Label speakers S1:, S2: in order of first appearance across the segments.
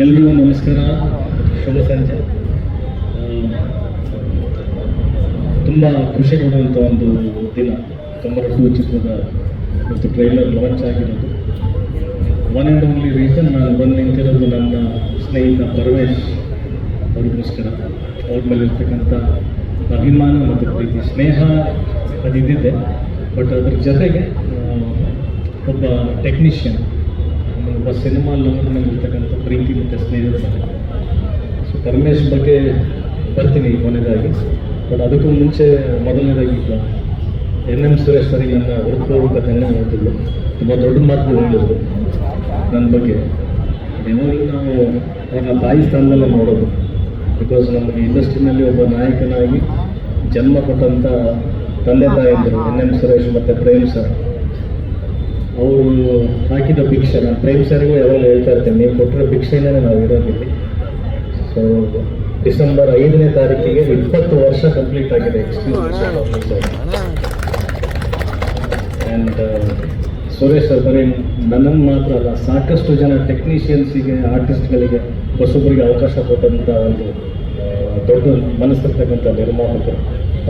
S1: ಎಲ್ರಿಗೂ ನಮಸ್ಕಾರ. ಶುಭ ಸಂಜೆ. ತುಂಬ ಖುಷಿ ಕೊಡುವಂಥ ಒಂದು ದಿನ. ಕಮರ್ ಟೂ ಚಿತ್ರದ ಮತ್ತು ಟ್ರೈಲರ್ ಲಾಂಚ್ ಆಗಿರೋದು. ಒನ್ ಆ್ಯಂಡ್ ಓನ್ಲಿ ರೀಸನ್ ನಾನು ಬಂದು ನಿಂತಿರೋದು ನನ್ನ ಸ್ನೇಹಿತ ಪರಮೇಶ್ ಅವ್ರಿಗೋಸ್ಕರ. ಅವ್ರ ಮೇಲೆ ಇರ್ತಕ್ಕಂಥ ಅಭಿಮಾನ ಮತ್ತು ಪ್ರೀತಿ, ಸ್ನೇಹ ಅದಿದ್ದಿದೆ. ಬಟ್ ಅದ್ರ ಜೊತೆಗೆ ಒಬ್ಬ ಟೆಕ್ನಿಷಿಯನ್ ಒಬ್ಬ ಸಿನಿಮಾ ಲವರ್ ಮೇಲೆ ಇರ್ತಕ್ಕಂಥ ಪ್ರೀತಿ ಮತ್ತು ಸ್ನೇಹದ ಸೊ ಪರಮೇಶ್ ಬಗ್ಗೆ ಬರ್ತೀನಿ ಕೊನೆಯದಾಗಿ ಬಟ್ ಅದಕ್ಕೂ ಮುಂಚೆ ಮೊದಲನೇದಾಗಿ ಎನ್ ಎಂ ಸುರೇಶ್ ಸರಿ ನನ್ನ ಹೃತ್ಪೂರ್ವಕ ಹೇಳ್ತಿದ್ರು. ತುಂಬ ದೊಡ್ಡ ಮಾತು ಹೇಳಿದ್ರು ನನ್ನ ಬಗ್ಗೆ. ಯಾವಾಗಲೂ ನಾವು ಅವ್ರನ್ನ ತಾಯಿ ಸ್ಥಾನದಲ್ಲೇ ನೋಡೋದು. ಬಿಕಾಸ್ ನಮಗೆ ಇಂಡಸ್ಟ್ರಿನಲ್ಲಿ ಒಬ್ಬ ನಾಯಕನಾಗಿ ಜನ್ಮ ಕೊಟ್ಟಂಥ ತಂದೆ ತಾಯಿ ಎನ್ ಎಂ ಸುರೇಶ್ ಮತ್ತು ಪ್ರೇಮ್ ಸರ್. ಅವರು ಹಾಕಿದ ಭಿಕ್ಷೆ ನಾನು ಪ್ರೇಮ್ ಸರ್ಗೂ ಯಾವಾಗ ಹೇಳ್ತಾ ಇರ್ತೇನೆ ನೀವು ಕೊಟ್ಟಿರೋ ಭಿಕ್ಷೆನೇ ನಾವು ಇರೋದಿಲ್ಲ. ಸೊ ಡಿಸೆಂಬರ್ ಐದನೇ ತಾರೀಕಿಗೆ ಇಪ್ಪತ್ತು ವರ್ಷ ಕಂಪ್ಲೀಟ್ ಆಗಿದೆ. ಆ್ಯಂಡ್ ಸುರೇಶ್ ಸರ್ ಬರೀ ನನ್ನನ್ನು ಮಾತ್ರ ಅಲ್ಲ ಸಾಕಷ್ಟು ಜನ ಟೆಕ್ನಿಷಿಯನ್ಸಿಗೆ ಆರ್ಟಿಸ್ಟ್ಗಳಿಗೆ ಹೊಸೊಬ್ಬರಿಗೆ ಅವಕಾಶ ಕೊಟ್ಟಂಥ ಒಂದು ಆ, ದೊಡ್ಡ ಮನಸ್ಸಿರ್ತಕ್ಕಂಥ ನಿರ್ಮಾಪಕರು.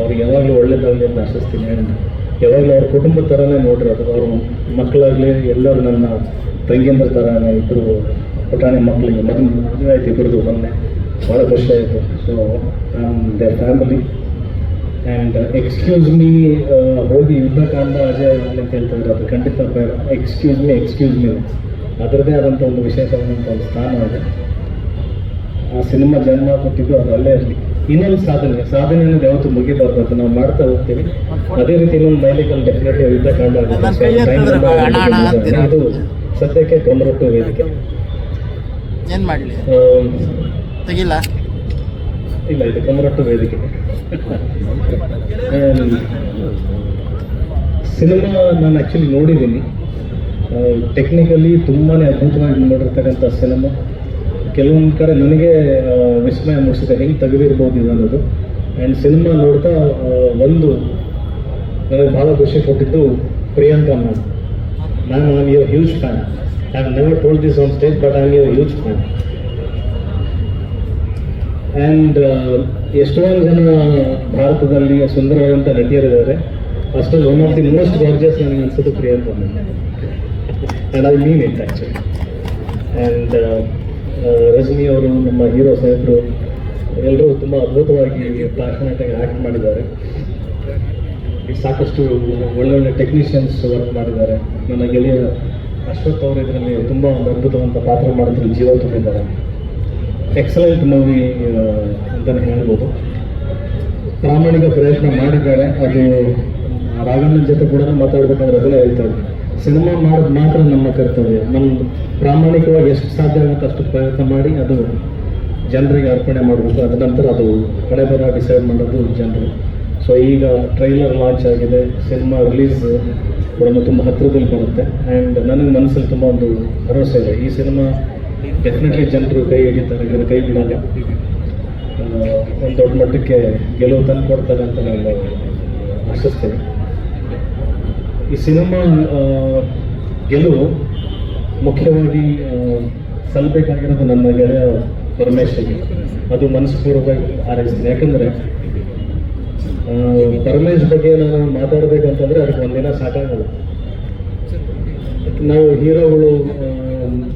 S1: ಅವ್ರಿಗೆ ಯಾವಾಗಲೂ ಒಳ್ಳೇದಾಗಲಿ ಅಂತ ಆಶಿಸ್ತೀನಿ. ಯಾವಾಗಲೂ ಅವ್ರ ಕುಟುಂಬದ ಥರನೇ ಅದು ಅವ್ರ ಮಕ್ಕಳಾಗಲಿ ಎಲ್ಲರೂ ನನ್ನ ತಂಗಿಯಂದ್ರ ಥರನೇ ಇಬ್ಬರು ಪುಟಾಣಿ ಮಕ್ಕಳಿಗೆ ಮಗನ ಮದುವೆ ಆಯ್ತು ಇಬ್ಬರದು ಮೊನ್ನೆ. ಭಾಳ ಖುಷಿ ಆಯಿತು. So the family and excuse me ಹೋಗಿ ಯುದ್ಧಕಾಂಡ ಅಜಯ್ ಅಂತ ಹೇಳ್ತಾರೆ. ಅದು ಖಂಡಿತ ಬೇಡ. ಎಕ್ಸ್ಕ್ಯೂಸ್ ಮೀ ಎಕ್ಸ್ಕ್ಯೂಸ್ ಮೀ ಅದರದ್ದೇ ಆದಂಥ ಒಂದು ವಿಶೇಷವಾದಂಥ ಒಂದು ಸ್ಥಾನ ಇದೆ ಆ ಸಿನಿಮಾ ಜನ್ಮ ಕೊಟ್ಟಿದ್ದು ಅದು ಅಲ್ಲೇ ಇರಲಿ. ಇನ್ನೊಂದು ಸಾಧನೆ ಸಾಧನೆ ಅನ್ನೋದು ಯಾವತ್ತು ಮುಗಿಬಾರ್ದು ಅಂತ ನಾವು ಮಾಡ್ತಾ ಹೋಗ್ತೀವಿ. ಅದೇ ರೀತಿ ಇನ್ನೊಂದು ಮೈಲಿಕಲ್ ಡೆಫಿನೆಟ್ಲಿ
S2: ಯುದ್ಧ ಕಾಂಡ ಅದು.
S1: ಇದು ಸದ್ಯಕ್ಕೆ ಗಮರಟ್ಟು ವೇದಿಕೆ.
S2: ಏನ್ ಮಾಡ್ಲಿ? ತೆಗಿಲ್ಲ?
S1: ಇಲ್ಲ ಇದು ಕಮರಟ್ಟು ವೇದಿಕೆ. ಸಿನಿಮಾ ನಾನು ಆ್ಯಕ್ಚುಲಿ ನೋಡಿದ್ದೀನಿ. ಟೆಕ್ನಿಕಲಿ ತುಂಬಾ ಅದ್ಭುತವಾಗಿ ಮಾಡಿರ್ತಕ್ಕಂಥ ಸಿನಿಮಾ. ಕೆಲವೊಂದು ಕಡೆ ನನಗೆ ವಿಸ್ಮಯ ಮೂಡಿಸಿದೆ ಹೆಂಗೆ ತೆಗೆದಿರ್ಬೋದು ಇದು ಅನ್ನೋದು. ಆ್ಯಂಡ್ ಸಿನಿಮಾ ನೋಡ್ತಾ ಒಂದು, ನನಗೆ ಭಾಳ ಖುಷಿ ಕೊಟ್ಟಿದ್ದು Priyanka ma'am ma'am I your huge fan I have never told this on stage but I am your huge fan and ಎಷ್ಟೊಂದು ಜನ ಭಾರತದಲ್ಲಿ ಸುಂದರವಾದಂಥ ನಟಿಯರಿದ್ದಾರೆ. ಅಷ್ಟರಲ್ಲಿ one of the most gorgeous ನನಗೆ ಅನ್ಸೋದು Priyanka and I mean it actually and Rajani ಅವರು ನಮ್ಮ ಹೀರೋ ಸಾಹೇಬರು ಎಲ್ಲರೂ ತುಂಬ ಅದ್ಭುತವಾಗಿ ಪ್ಯಾಷನೇಟಾಗಿ ಆ್ಯಕ್ಟ್ ಮಾಡಿದ್ದಾರೆ. ಸಾಕಷ್ಟು ಒಳ್ಳೊಳ್ಳೆ ಟೆಕ್ನಿಷಿಯನ್ಸ್ ವರ್ಕ್ ಮಾಡಿದ್ದಾರೆ. ನನ್ನ ಗೆಳೆಯ ಅಶ್ವಥ್ ಅವರು ಇದರಲ್ಲಿ ತುಂಬ ಒಂದು ಅದ್ಭುತವಂತ ಪಾತ್ರ ಮಾಡಿದ್ರು, ಜೀವ ತುಂಬಿದ್ದಾರೆ. ಎಕ್ಸಲೆಂಟ್ ಮೂವಿ ಅಂತಲೇ ಹೇಳ್ಬೋದು. ಪ್ರಾಮಾಣಿಕ ಪ್ರಯತ್ನ ಮಾಡಿದ್ದಾರೆ. ಅದು ರಾಘಣ್ಣನ ಜೊತೆ ಕೂಡ ಮಾತಾಡ್ಬೇಕಂದ್ರೆ ಅದನ್ನೇ ಹೇಳ್ತಾ ಇದ್ದೆ ಸಿನಿಮಾ ಮಾಡೋದು ಮಾತ್ರ ನಮ್ಮ ಕರ್ತವ್ಯ. ನಮ್ಮ ಪ್ರಾಮಾಣಿಕವಾಗಿ ಎಷ್ಟು ಸಾಧ್ಯ ಆಗುತ್ತೆ ಅಷ್ಟು ಪ್ರಯತ್ನ ಮಾಡಿ ಅದು ಜನರಿಗೆ ಅರ್ಪಣೆ ಮಾಡಬೇಕು ಅದ ನಂತರ ಅದು ಹಳೆ ಬರ ಡಿಸೈಡ್ ಮಾಡೋದು ಜನರು. ಸೊ ಈಗ ಟ್ರೈಲರ್ ಲಾಂಚ್ ಆಗಿದೆ, ಸಿನಿಮಾ ರಿಲೀಸ್ ಕೂಡ ತುಂಬ ಹತ್ತಿರದಲ್ಲಿ ಬರುತ್ತೆ. ಆ್ಯಂಡ್ ನನಗೆ ಮನಸ್ಸಲ್ಲಿ ತುಂಬ ಒಂದು ಭರವಸೆ ಇದೆ. ಈ ಸಿನಿಮಾ ಡೆಫಿನೆಟ್ಲಿ ಜನರು ಕೈ ಹಿಡಿತಾರೆ ಇದನ್ನು ಕೈ ಬಿಡಲ್ಲ. ಒಂದು ದೊಡ್ಡ ಮಟ್ಟಕ್ಕೆ ಗೆಲುವು ತಂದು ಕೊಡ್ತಾರೆ ಅಂತ ನಾನು ಆಶಿಸ್ತೇನೆ. ಈ ಸಿನಿಮಾ ಗೆಲುವು ಮುಖ್ಯವಾಗಿ ಸಲ್ಲಬೇಕಾಗಿರೋದು ನನ್ನ ಗೆಳೆಯ ಪರಮೇಶ್ವರಿಗೆ ಅದು ಮನಸ್ಪೂರ್ವಕವಾಗಿ ಹಾರೈಸ್ತೀನಿ. ಯಾಕಂದರೆ ಪರಮೇಶ್ ಬಗ್ಗೆ ನಾನು ಮಾತಾಡಬೇಕಂತಂದರೆ ಅದಕ್ಕೆ ಒಂದಿನ ಸಾಕಾಗಲ್ಲ. ನಾವು ಹೀರೋಗಳು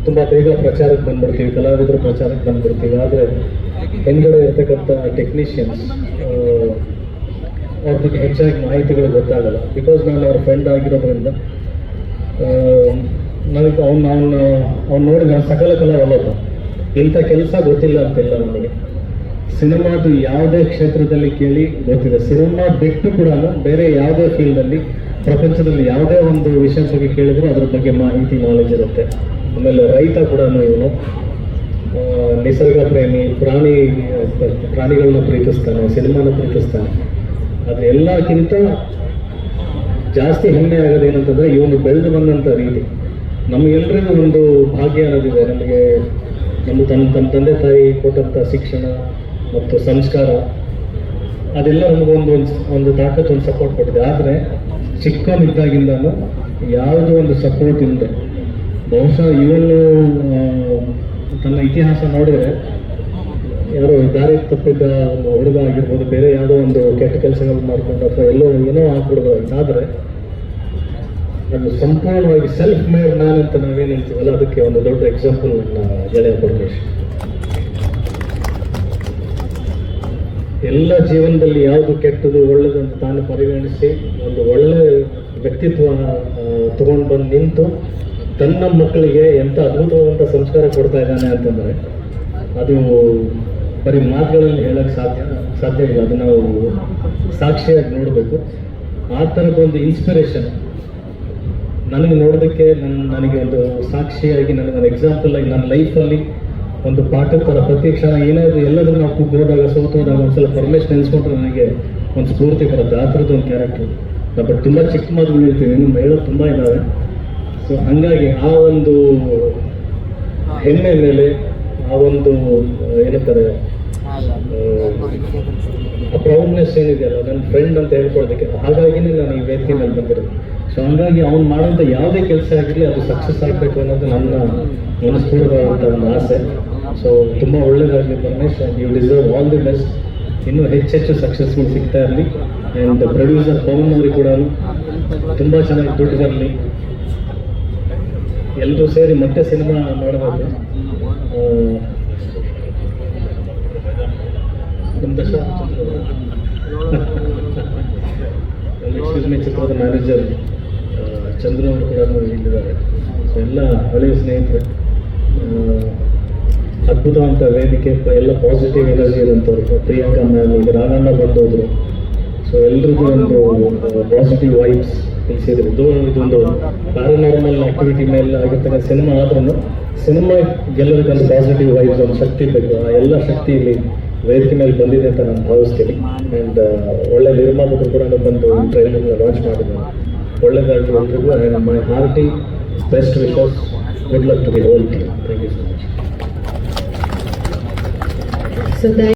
S1: ತುಂಬ ಬೇಗ ಪ್ರಚಾರಕ್ಕೆ ಬಂದ್ಬಿಡ್ತೀವಿ, ಕಲಾವಿದರು ಪ್ರಚಾರಕ್ಕೆ ಬಂದ್ಬಿಡ್ತೀವಿ. ಆದರೆ, ಹಿಂದ್ಗಡೆ ಇರ್ತಕ್ಕಂಥ ಟೆಕ್ನಿಷಿಯನ್ಸ್ ಅವ್ರ ಬಗ್ಗೆ ಹೆಚ್ಚಾಗಿ ಮಾಹಿತಿಗಳು ಗೊತ್ತಾಗಲ್ಲ. ಬಿಕಾಸ್ ನಾನು ಅವ್ರ ಫ್ರೆಂಡ್ ಆಗಿರೋದ್ರಿಂದ ನನಗೆ ಅವ್ನು ಅವನ್ನ ಅವ್ನು ನೋಡಿದ ಸಕಲ ಕಲಾವಲ್ಲಭ ಇಂಥ ಕೆಲಸ ಗೊತ್ತಿಲ್ಲ ಅಂತಿಲ್ಲ ನನಗೆ. ಸಿನಿಮಾದು ಯಾವುದೇ ಕ್ಷೇತ್ರದಲ್ಲಿ ಕೇಳಿ ಗೊತ್ತಿದೆ. ಸಿನಿಮಾ ಬಿಟ್ಟು ಕೂಡ ಬೇರೆ ಯಾವುದೇ ಫೀಲ್ಡಲ್ಲಿ ಪ್ರಪಂಚದಲ್ಲಿ ಯಾವುದೇ ಒಂದು ವಿಷಯ ಬಗ್ಗೆ ಕೇಳಿದ್ರು ಅದ್ರ ಬಗ್ಗೆ ಮಾಹಿತಿ ನಾಲೆಜ್ ಇರುತ್ತೆ. ಆಮೇಲೆ ರೈತ ಕೂಡ ಇವನು. ನಿಸರ್ಗ ಪ್ರೇಮಿ ಪ್ರಾಣಿ, ಪ್ರಾಣಿಗಳನ್ನ ಪ್ರೀತಿಸ್ತಾನೆ, ಸಿನಿಮಾನ ಪ್ರೀತಿಸ್ತಾನೆ. ಆದರೆ ಎಲ್ಲಕ್ಕಿಂತ ಜಾಸ್ತಿ ಹೆಮ್ಮೆ ಆಗೋದು ಏನಂತಂದ್ರೆ ಇವನು ಬೆಳೆದು ಬಂದಂಥ ರೀತಿ. ನಮಗೆಲ್ಲರಿಗೂ ಒಂದು ಭಾಗ್ಯ ಅನ್ನೋದಿದೆ. ನಮಗೆ ನಮ್ಮ ತನ್ನ ತನ್ನ ತಂದೆ ತಾಯಿ ಕೊಟ್ಟಂಥ ಶಿಕ್ಷಣ ಮತ್ತು ಸಂಸ್ಕಾರ, ಅದೆಲ್ಲ ನಮಗೊಂದು ಒಂದು ಒಂದು ತಾಕತ್ತು, ಒಂದು ಸಪೋರ್ಟ್ ಕೊಟ್ಟಿದೆ. ಆದರೆ ಚಿಕ್ಕವನಿದ್ದಾಗಿಂದನೂ ಯಾವುದೋ ಒಂದು ಸಪೋರ್ಟ್ ಇಲ್ಲದೆ ಬಹುಶಃ ಇವನು ತನ್ನ ಇತಿಹಾಸ ನೋಡಿದರೆ ಯಾರೋ ದಾರಿ ತಪ್ಪಿದ್ದ ಒಂದು ಹುಡುಗ ಆಗಿರ್ಬೋದು, ಬೇರೆ ಯಾವುದೋ ಒಂದು ಕೆಟ್ಟ ಕೆಲಸಗಳು ಮಾಡ್ಕೊಂಡು ಅಥವಾ ಎಲ್ಲೋ ಏನೋ ಆಗ್ಬಿಡೋದು ಅದಾದರೆ ಅದು ಸಂಪೂರ್ಣವಾಗಿ ಸೆಲ್ಫ್ ಮೇಡ್ ಮ್ಯಾನ್ ಅಂತ ನಾವೇನು ಹೇಳ್ತೀವಲ್ಲ, ಅದಕ್ಕೆ ಒಂದು ದೊಡ್ಡ ಎಕ್ಸಾಂಪಲ್ ನನ್ನ ಗೆಳೆಯ ಪರಮೇಶ್. ಎಲ್ಲ ಜೀವನದಲ್ಲಿ ಯಾವುದು ಕೆಟ್ಟದು ಒಳ್ಳೇದು ಅಂತ ತಾನು ಪರಿಗಣಿಸಿ, ಒಂದು ಒಳ್ಳೆ ವ್ಯಕ್ತಿತ್ವ ತಗೊಂಡು ಬಂದು ನಿಂತು ತನ್ನ ಮಕ್ಕಳಿಗೆ ಎಂಥ ಅದ್ಭುತವಾದಂಥ ಸಂಸ್ಕಾರ ಕೊಡ್ತಾ ಇದ್ದಾನೆ ಅಂತಂದರೆ, ಅದು ಬರೀ ಮಾತುಗಳನ್ನು ಹೇಳಕ್ಕೆ ಸಾಧ್ಯ ಸಾಧ್ಯ ಇಲ್ಲ. ಅದು ನಾವು ಸಾಕ್ಷಿಯಾಗಿ ನೋಡಬೇಕು. ಆ ಥರದ ಒಂದು ಇನ್ಸ್ಪಿರೇಷನ್ ನನಗೆ ನೋಡೋದಕ್ಕೆ ನನ್ನ ನನಗೆ ಒಂದು ಸಾಕ್ಷಿಯಾಗಿ ನನಗೆ ಒಂದು ಎಕ್ಸಾಂಪಲ್ ಆಗಿ ನನ್ನ ಲೈಫಲ್ಲಿ ಒಂದು ಪಾಠದ ಥರ ಪ್ರತಿ ಕ್ಷಣ ಏನಾದರೂ ಎಲ್ಲದನ್ನ ನಾವು ಕುಗ್ಗೋದಾಗ ಸೋತೋದಾಗ ಒಂದ್ಸಲ ಪರಮೇಶ್ ನೆನೆಸ್ಕೊಂಡ್ರೆ ನನಗೆ ಒಂದು ಸ್ಫೂರ್ತಿ ಬರುತ್ತೆ. ಆ ಥರದ್ದು ಒಂದು ಕ್ಯಾರೆಕ್ಟರ್ ಬಟ್ ತುಂಬ ಚಿಕ್ಕ ಮಾತು ಹೇಳ್ತೀನಿ. ಇನ್ನು ಹೇಳೋದು ತುಂಬ ಇದ್ದಾವೆ ಸೊ ಹಂಗಾಗಿ ಆ ಒಂದು ಹೆಮ್ಮೆ ಮೇಲೆ ಆ ಒಂದು ಏನಂತಾರೆ ಪ್ರೌಡ್ನೆಸ್ ಏನಿದೆಯಲ್ಲ ನನ್ನ ಫ್ರೆಂಡ್ ಅಂತ ಹೇಳ್ಕೊಳೋದಕ್ಕೆ ಹಾಗಾಗಿನೇ ನಾನು ಈ ವೇದಿಕೆ ಮೇಲೆ ಬಂದಿರೋದು ಸೊ ಹಂಗಾಗಿ ಅವ್ನು ಮಾಡುವಂಥ ಯಾವುದೇ ಕೆಲಸ ಆಗಿರಲಿ, ಅದು ಸಕ್ಸಸ್ ಆಗಬೇಕು ಅನ್ನೋದು ನನ್ನ ಮನಸ್ಫೂರ್ತವಾದಂಥ ಒಂದು ಆಸೆ. ಸೊ ತುಂಬ ಒಳ್ಳೇದಾಗಲಿ Paramesh you deserve all the best ಇನ್ನೂ ಹೆಚ್ಚೆಚ್ಚು ಸಕ್ಸಸ್ಫುಲ್ ಸಿಗ್ತಾ ಇರಲಿ. ಆ್ಯಂಡ್ ಪ್ರೊಡ್ಯೂಸರ್ ಪವನ್ ಅವ್ರಿಗೆ ಕೂಡ ತುಂಬ ಚೆನ್ನಾಗಿ ದುಡ್ಡು ಬರಲಿ ಎಲ್ಲರೂ ಸೇರಿ ಮತ್ತೆ ಸಿನಿಮಾ ಮಾಡಬೇಕು ಚಿತ್ರದ ಮ್ಯಾನೇಜರ್ ಚಂದ್ರು ಅವರು ಕೂಡ ಇಲ್ಲಿದ್ದಾರೆ ಸೊ ಎಲ್ಲ ಹಳೆಯ ಸ್ನೇಹಿತರೆ ಅದ್ಭುತವಂತ ವೇದಿಕೆ, ಎಲ್ಲ ಪಾಸಿಟಿವ್ ಎನರ್ಜಿ ಇರೋಂಥವ್ರು ಪ್ರಿಯಾಂಕಾ ಮ್ಯಾಮ್ ಈಗ ರಾಘಣ್ಣ ಬಂದೋದ್ರು. ಸೊ ಎಲ್ರಿಗೂ ಒಂದು ಪಾಸಿಟಿವ್ ವೈಬ್ಸ್ ತಿಳಿಸಿದ್ರು. ಇದು, ಇದೊಂದು ಪ್ಯಾರನಾರ್ಮಲ್ ಆಕ್ಟಿವಿಟಿ ಮೇಲೆ ಆಗಿರ್ತಕ್ಕಂಥ ಸಿನಿಮಾ ಆದ್ರೂ ಸಿನಿಮಾ ಗೆಲ್ಲೋದಕ್ಕೊಂದು ಪಾಸಿಟಿವ್ ವೈಬ್ಸ್ ಒಂದು ಶಕ್ತಿ ಬೇಕು. ಆ, ಎಲ್ಲ ಶಕ್ತಿ ಇಲ್ಲಿ ವೇದಿಕೆ ಮೇಲೆ ಬಂದಿದೆ ಅಂತ ನಾನು ಭಾವಿಸ್ತೀನಿ. ಆ್ಯಂಡ್ ಒಳ್ಳೆ ನಿರ್ಮಾಪಕರು ಕೂಡ ಬಂದು ಟ್ರೈಲರ್ನ ಲಾಂಚ್ ಮಾಡಿದ್ದಾರೆ. ಒಳ್ಳೆದಾಗಲಿ ಎಲ್ರಿಗೂ. And my hearty best wishes good luck to the whole team thank you so much